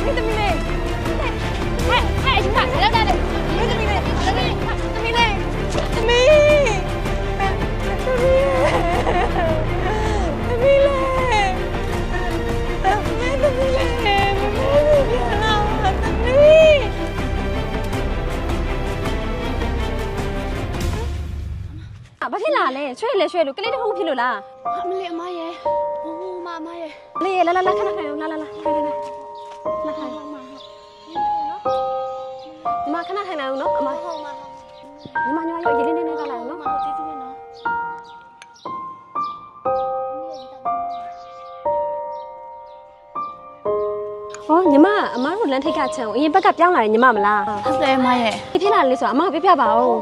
လားမမေမဝက်ကြည့်မယ်နော်သမီးသမီးလေးဟဲ့ဟဲ့ရှင်မရောက်တယ်သမီးသမီးလေးသမီးသမီးလေးသမီးသမီးသမီးလေးသမီးသမီးလေးမမေပြန်လာသမီး ။ဘာဖြစ်လာလဲ။ရွှေ့လေရွှေ့လို့ကလေးတစ်ခုဖြစ်လို့လား အမလေးအမရဲ့ဟိုမအမရဲ့ ။လေးလာလာလာခဏခဏလာလာလာခိုင်ခိုင် လာခိုင်ဒီမှာခဏထိုင်လိုက်အောင်နော်အမဟုတ်မှာညီမညီမရောရေလေးလေးနဲ့ကလာအောင်နော်မဟုတ်ကျေးဇူးပဲနော်။ဟောညီမအမတို့လမ်းထိပ်ကချန်ကိုအရင်ဘက်ကပြောင်းလာတယ်ညီမမလားဟုတ်တယ်အမရဲ့။ဖြစ်လာလေဆိုတော့အမပြပြပါဦး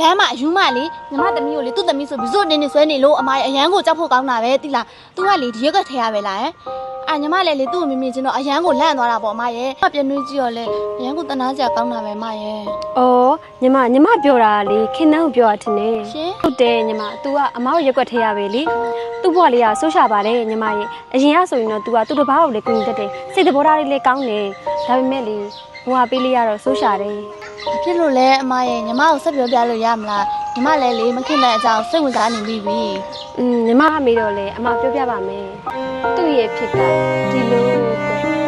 လမ်းမှာအယူမလေးညီမသမီးကိုလေသူ့သမီးဆိုပြီးစွတ်နေနေဆွဲနေလို့အမရဲ့အရန်ကိုကြောက်ဖို့ကောင်းတာပဲတိလားသူကလေဒီရွက်ကထဲရပဲလားဟဲ့အာညီမလည်းလေသူ့ကိုမြင်မြင်ချင်းတော့အရန်ကိုလန့်သွားတာပေါ့အမရဲ့အမပြင်းနှွေးကြည့်ရောလေအရန်ကိုတနာစရာကောင်းတာပဲအမရဲ့အော်ညီမညီမပြောတာလေခင်နှန်းကိုပြောတာထင်တယ်ရှင်ဟုတ်တယ်ညီမ तू ကအမကိုရွက်ွက်ထဲရပဲလေသူ့ဘွားလေးကဆိုးရှာပါလေညီမရဲ့အရင်ကဆိုရင်တော့ तू ကသူ့တစ်ပါးကိုလေကူညီတတ်တယ်စိတ်သဘောထားလေးလည်းကောင်းတယ်ဒါပေမဲ့လေဟိုဟာပေးလေးကတော့ဆိုးရှာတယ် ဘာဖြစ်လို့လဲအမရဲ့ညီမကိုဆက်ပြောပြလို့ရမလားညီမလည်းလေမခင်တဲ့အကြောင်းစိတ်ဝင်စားနေပြီပြီ။อืมညီမကမေးတော့လေအမပြောပြပါမယ်။သူ့ရဲ့ဖြစ်ကဒီလိုကွယ်